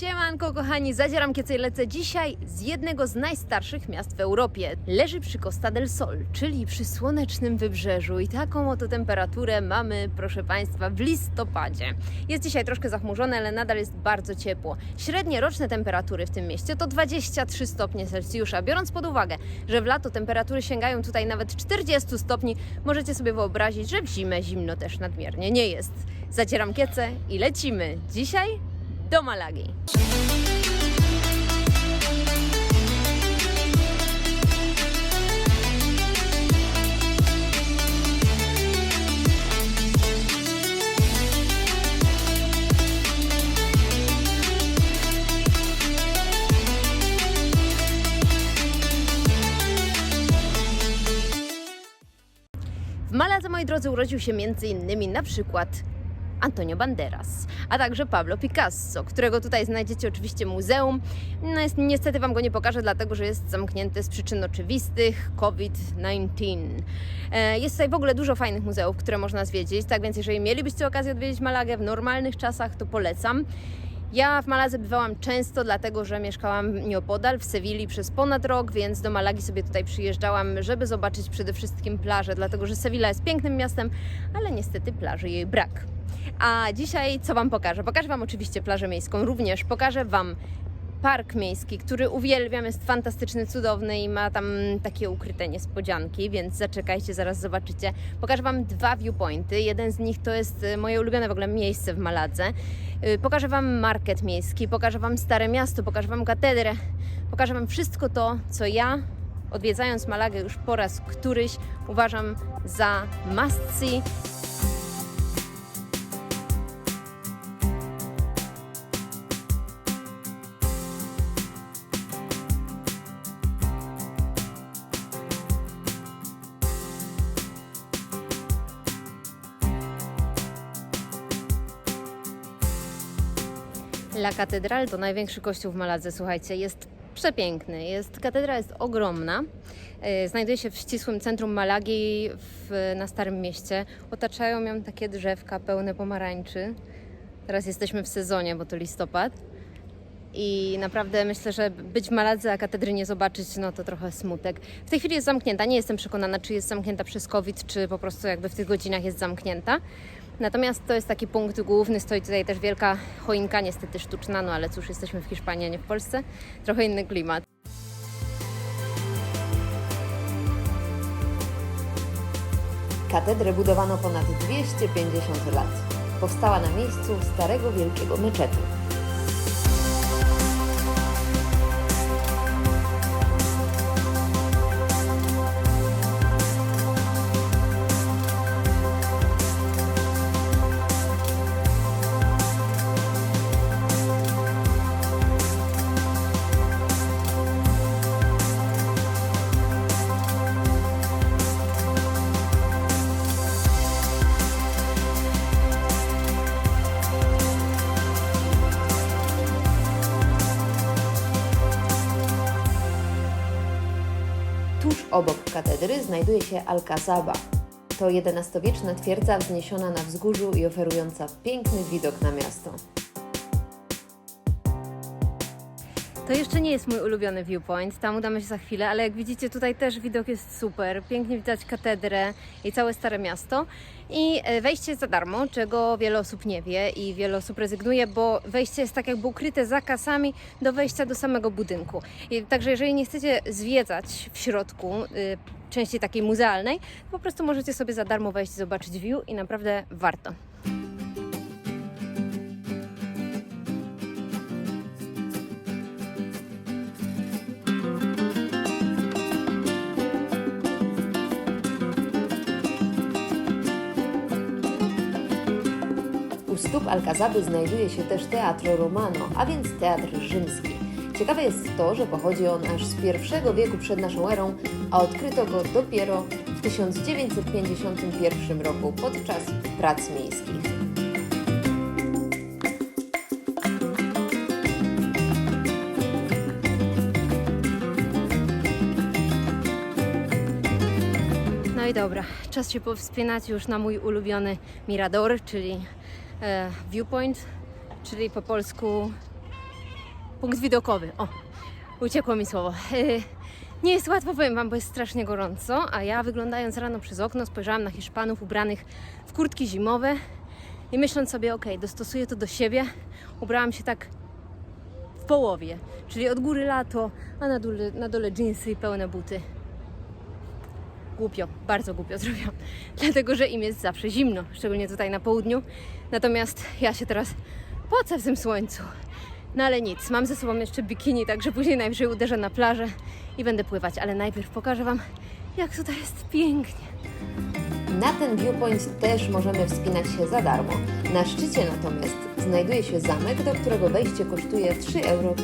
Siemanko kochani, zadzieram kiece i lecę dzisiaj z jednego z najstarszych miast w Europie. Leży przy Costa del Sol, czyli przy słonecznym wybrzeżu i taką oto temperaturę mamy, proszę Państwa, w listopadzie. Jest dzisiaj troszkę zachmurzone, ale nadal jest bardzo ciepło. Średnie roczne temperatury w tym mieście to 23 stopnie Celsjusza. Biorąc pod uwagę, że w lato temperatury sięgają tutaj nawet 40 stopni, możecie sobie wyobrazić, że w zimę zimno też nadmiernie nie jest. Zacieram kiece i lecimy. Dzisiaj do Malagi. W Maladze, moi drodzy, urodził się m.in. na przykład Antonio Banderas, a także Pablo Picasso, którego tutaj znajdziecie oczywiście muzeum. No jest, niestety Wam go nie pokażę, dlatego że jest zamknięty z przyczyn oczywistych COVID-19. E, Jest tutaj w ogóle dużo fajnych muzeów, które można zwiedzić, tak więc jeżeli mielibyście okazję odwiedzić Malagę w normalnych czasach, to polecam. Ja w Maladze bywałam często, dlatego że mieszkałam nieopodal w Sewilli przez ponad rok, więc do Malagi sobie tutaj przyjeżdżałam, żeby zobaczyć przede wszystkim plażę, dlatego że Sewilla jest pięknym miastem, ale niestety plaży jej brak. A dzisiaj co Wam pokażę? Pokażę Wam oczywiście plażę miejską, również pokażę Wam park miejski, który uwielbiam, jest fantastyczny, cudowny i ma tam takie ukryte niespodzianki, więc zaczekajcie, zaraz zobaczycie. Pokażę Wam dwa viewpointy. Jeden z nich to jest y, moje ulubione w ogóle miejsce w Maladze. Y, Pokażę Wam market miejski, pokażę Wam Stare Miasto, pokażę Wam katedrę, pokażę Wam wszystko to, co ja odwiedzając Malagę już po raz któryś uważam za must see La Catedral to największy kościół w Maladze, słuchajcie, jest przepiękny. Jest, katedra jest ogromna. E, Znajduje się w ścisłym centrum Malagi w, na Starym Mieście. Otaczają ją takie drzewka pełne pomarańczy. Teraz jesteśmy w sezonie, bo to listopad. I naprawdę myślę, że być w Maladze, a katedry nie zobaczyć, no to trochę smutek. W tej chwili jest zamknięta. Nie jestem przekonana, czy jest zamknięta przez COVID, czy po prostu jakby w tych godzinach jest zamknięta. Natomiast to jest taki punkt główny. Stoi tutaj też wielka choinka, niestety sztuczna, no ale cóż, jesteśmy w Hiszpanii, a nie w Polsce. Trochę inny klimat. Katedrę budowano ponad 250 lat. Powstała na miejscu starego wielkiego meczetu. Katedry znajduje się Alcazaba. To XI-wieczna twierdza wzniesiona na wzgórzu i oferująca piękny widok na miasto. To jeszcze nie jest mój ulubiony viewpoint, tam udamy się za chwilę, ale jak widzicie tutaj też widok jest super, pięknie widać katedrę i całe Stare Miasto i e, wejście jest za darmo, czego wiele osób nie wie i wiele osób rezygnuje, bo wejście jest tak jakby ukryte za kasami do wejścia do samego budynku. I, także jeżeli nie chcecie zwiedzać w środku, y, części takiej muzealnej, po prostu możecie sobie za darmo wejść i zobaczyć view i naprawdę warto. Stóp Alcazaby znajduje się też Teatro Romano, a więc teatr rzymski. Ciekawe jest to, że pochodzi on aż z I wieku przed naszą erą, a odkryto go dopiero w 1951 roku podczas prac miejskich. No i dobra, czas się powspinać już na mój ulubiony Mirador, czyli viewpoint, czyli po polsku punkt widokowy. O, uciekło mi słowo. Yy, Nie jest łatwo, powiem Wam, bo jest strasznie gorąco, a ja wyglądając rano przez okno spojrzałam na Hiszpanów ubranych w kurtki zimowe i myśląc sobie, ok, dostosuję to do siebie, ubrałam się tak w połowie, czyli od góry lato, a na dole, na dole dżinsy i pełne buty. Głupio, bardzo głupio zrobiłam, dlatego że im jest zawsze zimno, szczególnie tutaj na południu. Natomiast ja się teraz pocę w tym słońcu. No ale nic, mam ze sobą jeszcze bikini, także później najwyżej uderzę na plażę i będę pływać, ale najpierw pokażę Wam, jak tutaj jest pięknie. Na ten viewpoint też możemy wspinać się za darmo. Na szczycie natomiast znajduje się zamek, do którego wejście kosztuje 3,50 euro.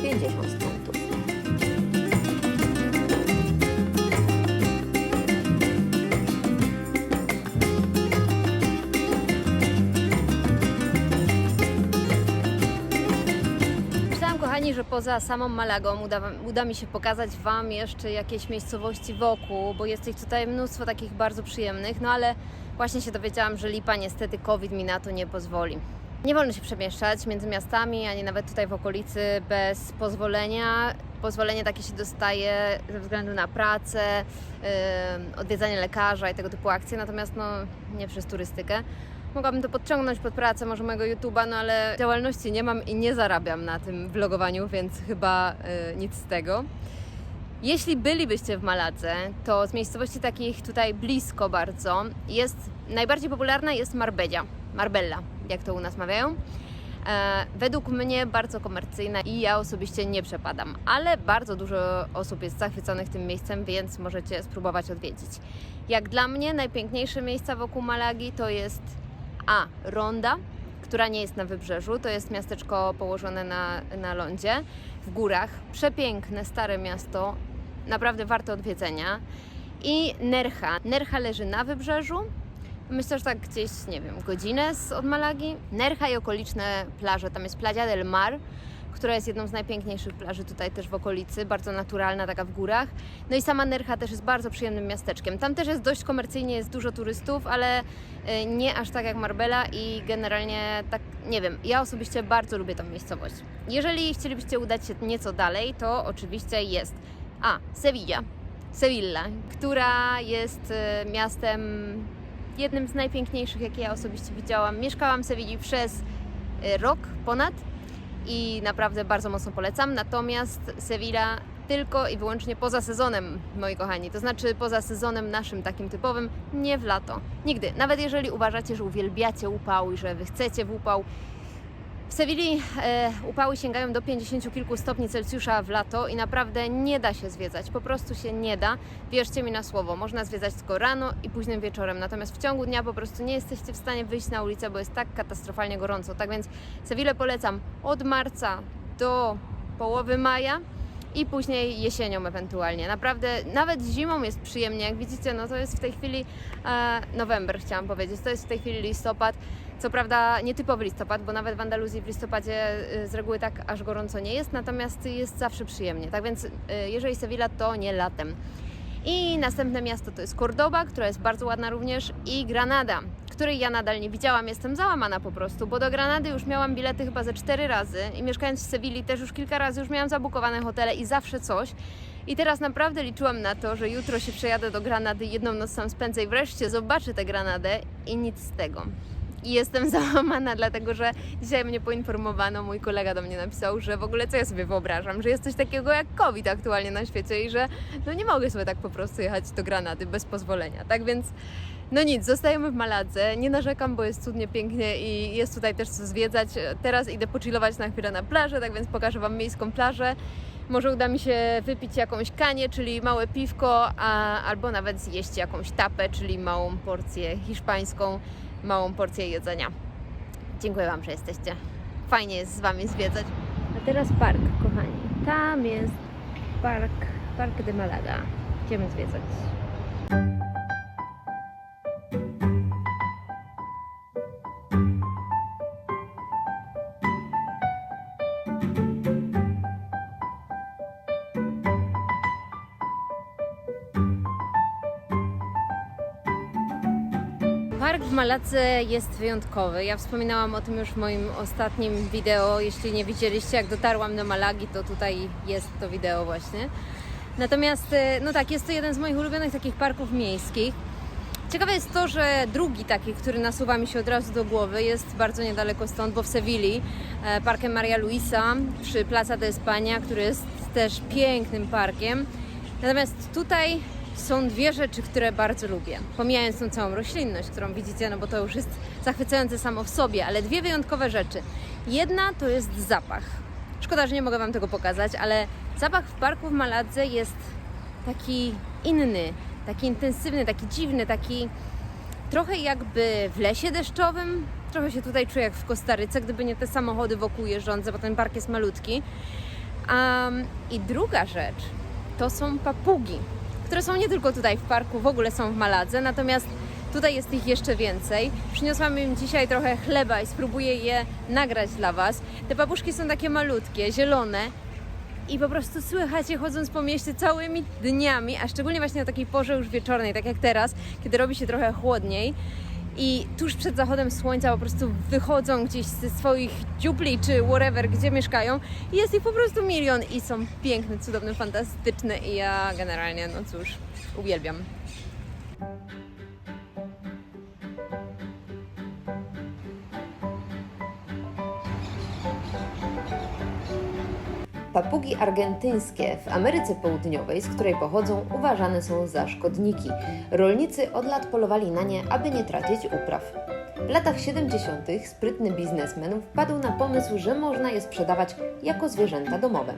Poza samą Malagą uda, uda mi się pokazać Wam jeszcze jakieś miejscowości wokół, bo jest ich tutaj mnóstwo takich bardzo przyjemnych, no ale właśnie się dowiedziałam, że lipa niestety COVID mi na to nie pozwoli. Nie wolno się przemieszczać między miastami, ani nawet tutaj w okolicy bez pozwolenia. Pozwolenie takie się dostaje ze względu na pracę, yy, odwiedzanie lekarza i tego typu akcje, natomiast no, nie przez turystykę. Mogłabym to podciągnąć pod pracę może mojego YouTube'a, no ale działalności nie mam i nie zarabiam na tym vlogowaniu, więc chyba y, nic z tego. Jeśli bylibyście w Maladze, to z miejscowości takich tutaj blisko bardzo jest najbardziej popularna jest Marbella, Marbella, jak to u nas mawiają. E, według mnie bardzo komercyjna i ja osobiście nie przepadam, ale bardzo dużo osób jest zachwyconych tym miejscem, więc możecie spróbować odwiedzić. Jak dla mnie najpiękniejsze miejsca wokół Malagi to jest A. Ronda, która nie jest na wybrzeżu, to jest miasteczko położone na, na lądzie, w górach. Przepiękne, stare miasto, naprawdę warte odwiedzenia. I Nercha. Nercha leży na wybrzeżu, Myślę, że tak gdzieś, nie wiem, godzinę z, od Malagi. Nercha i okoliczne plaże. Tam jest Playa del Mar, która jest jedną z najpiękniejszych plaży tutaj też w okolicy, bardzo naturalna, taka w górach. No i sama Nercha też jest bardzo przyjemnym miasteczkiem. Tam też jest dość komercyjnie, jest dużo turystów, ale y, nie aż tak jak Marbella i generalnie tak, nie wiem, ja osobiście bardzo lubię tą miejscowość. Jeżeli chcielibyście udać się nieco dalej, to oczywiście jest A. Sevilla. Sevilla, która jest y, miastem jednym z najpiękniejszych, jakie ja osobiście widziałam. Mieszkałam w Sewilli przez y, rok ponad i naprawdę bardzo mocno polecam. Natomiast Sevilla tylko i wyłącznie poza sezonem, moi kochani. To znaczy poza sezonem naszym takim typowym, nie w lato. Nigdy. Nawet jeżeli uważacie, że uwielbiacie upał i że wy chcecie w upał. W Sewilli e, upały sięgają do 50 kilku stopni Celsjusza w lato i naprawdę nie da się zwiedzać. Po prostu się nie da. Wierzcie mi na słowo. Można zwiedzać tylko rano i późnym wieczorem. Natomiast w ciągu dnia po prostu nie jesteście w stanie wyjść na ulicę, bo jest tak katastrofalnie gorąco. Tak więc Sewillę polecam od marca do połowy maja i później jesienią ewentualnie. Naprawdę, nawet zimą jest przyjemnie. Jak widzicie, no to jest w tej chwili e, november, chciałam powiedzieć. To jest w tej chwili listopad. Co prawda nietypowy listopad, bo nawet w Andaluzji w listopadzie y, z reguły tak aż gorąco nie jest, natomiast jest zawsze przyjemnie. Tak więc y, jeżeli Sevilla, to nie latem. I następne miasto to jest Cordoba, która jest bardzo ładna również, i Granada, której ja nadal nie widziałam. Jestem załamana po prostu, bo do Granady już miałam bilety chyba ze cztery razy i mieszkając w Sewilli też już kilka razy już miałam zabukowane hotele i zawsze coś. I teraz naprawdę liczyłam na to, że jutro się przejadę do Granady, jedną noc tam spędzę i wreszcie zobaczę tę Granadę i nic z tego. I jestem załamana, dlatego że dzisiaj mnie poinformowano, mój kolega do mnie napisał, że w ogóle co ja sobie wyobrażam, że jest coś takiego jak COVID aktualnie na świecie i że no nie mogę sobie tak po prostu jechać do Granady bez pozwolenia. Tak więc no nic, zostajemy w Maladze. Nie narzekam, bo jest cudnie, pięknie i jest tutaj też co zwiedzać. Teraz idę pochillować na chwilę na plażę, tak więc pokażę Wam miejską plażę. Może uda mi się wypić jakąś kanię, czyli małe piwko, a, albo nawet zjeść jakąś tapę, czyli małą porcję hiszpańską, małą porcję jedzenia. Dziękuję Wam, że jesteście. Fajnie jest z Wami zwiedzać. A teraz park, kochani. Tam jest park, Park de Malaga. Idziemy zwiedzać. Malace jest wyjątkowy. Ja wspominałam o tym już w moim ostatnim wideo. Jeśli nie widzieliście, jak dotarłam do Malagi, to tutaj jest to wideo właśnie. Natomiast, e, no tak, jest to jeden z moich ulubionych takich parków miejskich. Ciekawe jest to, że drugi taki, który nasuwa mi się od razu do głowy, jest bardzo niedaleko stąd, bo w Sewilli, e, parkiem Maria Luisa przy Plaza de España, który jest też pięknym parkiem. Natomiast tutaj są dwie rzeczy, które bardzo lubię. Pomijając tą całą roślinność, którą widzicie, no bo to już jest zachwycające samo w sobie, ale dwie wyjątkowe rzeczy. Jedna to jest zapach. Szkoda, że nie mogę Wam tego pokazać, ale zapach w parku w Maladze jest taki inny, taki intensywny, taki dziwny, taki trochę jakby w lesie deszczowym. Trochę się tutaj czuję jak w Kostaryce, gdyby nie te samochody wokół jeżdżące, bo ten park jest malutki. Um, I druga rzecz to są papugi, które są nie tylko tutaj w parku, w ogóle są w Maladze, natomiast tutaj jest ich jeszcze więcej. Przyniosłam im dzisiaj trochę chleba i spróbuję je nagrać dla Was. Te papuszki są takie malutkie, zielone, i po prostu słychać je chodząc po mieście całymi dniami, a szczególnie właśnie o takiej porze już wieczornej, tak jak teraz, kiedy robi się trochę chłodniej. I tuż przed zachodem słońca po prostu wychodzą gdzieś ze swoich dziupli czy wherever, gdzie mieszkają. I jest ich po prostu milion i są piękne, cudowne, fantastyczne i ja generalnie, no cóż, uwielbiam. Papugi argentyńskie w Ameryce Południowej, z której pochodzą, uważane są za szkodniki. Rolnicy od lat polowali na nie, aby nie tracić upraw. W latach 70. sprytny biznesmen wpadł na pomysł, że można je sprzedawać jako zwierzęta domowe.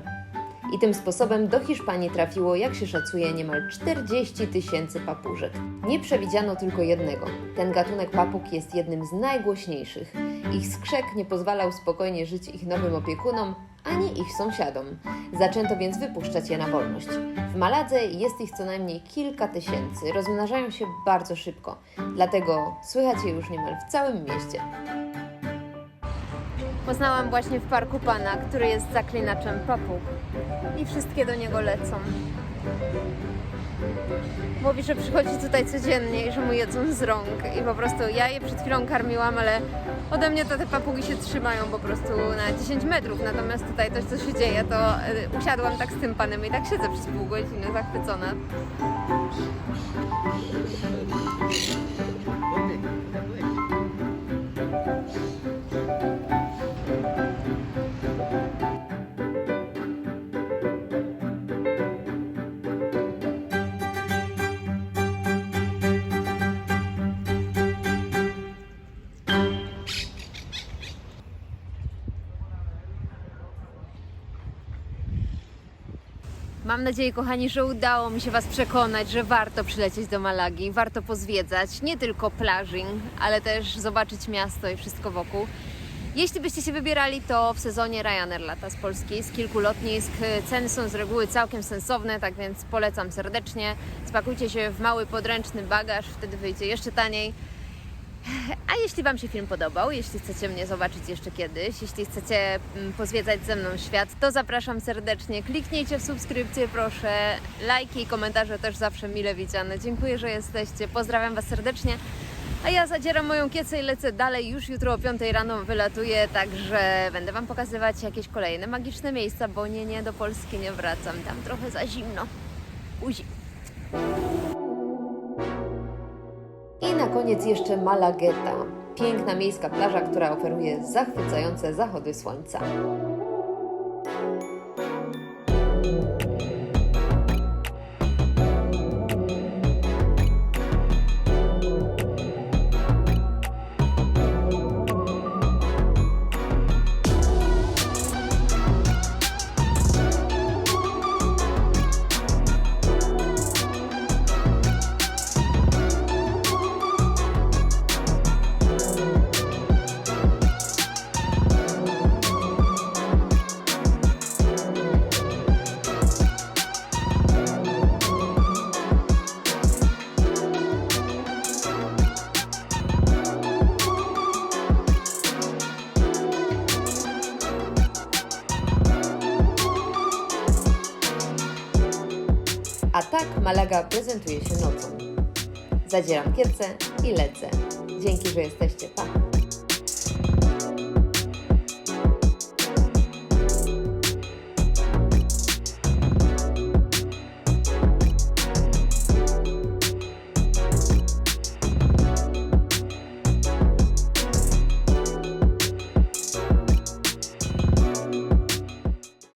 I tym sposobem do Hiszpanii trafiło, jak się szacuje, niemal 40 tysięcy papużek. Nie przewidziano tylko jednego. Ten gatunek papug jest jednym z najgłośniejszych. Ich skrzek nie pozwalał spokojnie żyć ich nowym opiekunom, ani ich sąsiadom. Zaczęto więc wypuszczać je na wolność. W Maladze jest ich co najmniej kilka tysięcy, rozmnażają się bardzo szybko, dlatego słychać je już niemal w całym mieście. Poznałam właśnie w parku pana, który jest zaklinaczem papug. I wszystkie do niego lecą. Mówi, że przychodzi tutaj codziennie i że mu jedzą z rąk. I po prostu ja je przed chwilą karmiłam, ale ode mnie to te papugi się trzymają po prostu na 10 metrów. Natomiast tutaj to, co się dzieje, to y, usiadłam tak z tym panem i tak siedzę przez pół godziny zachwycona. Mam nadzieję, kochani, że udało mi się Was przekonać, że warto przylecieć do Malagi, warto pozwiedzać nie tylko plażing, ale też zobaczyć miasto i wszystko wokół. Jeśli byście się wybierali, to w sezonie Ryanair lata z Polski, z kilku lotnisk. Ceny są z reguły całkiem sensowne, tak więc polecam serdecznie. Spakujcie się w mały podręczny bagaż, wtedy wyjdzie jeszcze taniej. A jeśli Wam się film podobał, jeśli chcecie mnie zobaczyć jeszcze kiedyś, jeśli chcecie mm, pozwiedzać ze mną świat, to zapraszam serdecznie. Kliknijcie w subskrypcję, proszę. Lajki i komentarze też zawsze mile widziane. Dziękuję, że jesteście. Pozdrawiam Was serdecznie. A ja zadzieram moją kiecę i lecę dalej. Już jutro o 5 rano wylatuję, także będę Wam pokazywać jakieś kolejne magiczne miejsca, bo nie, nie, do Polski nie wracam. Tam trochę za zimno. Uzi. I na koniec jeszcze Malagueta, piękna miejska plaża, która oferuje zachwycające zachody słońca. A tak Malaga prezentuje się nocą. Zadzieram kiece i lecę Dzięki, że jesteście.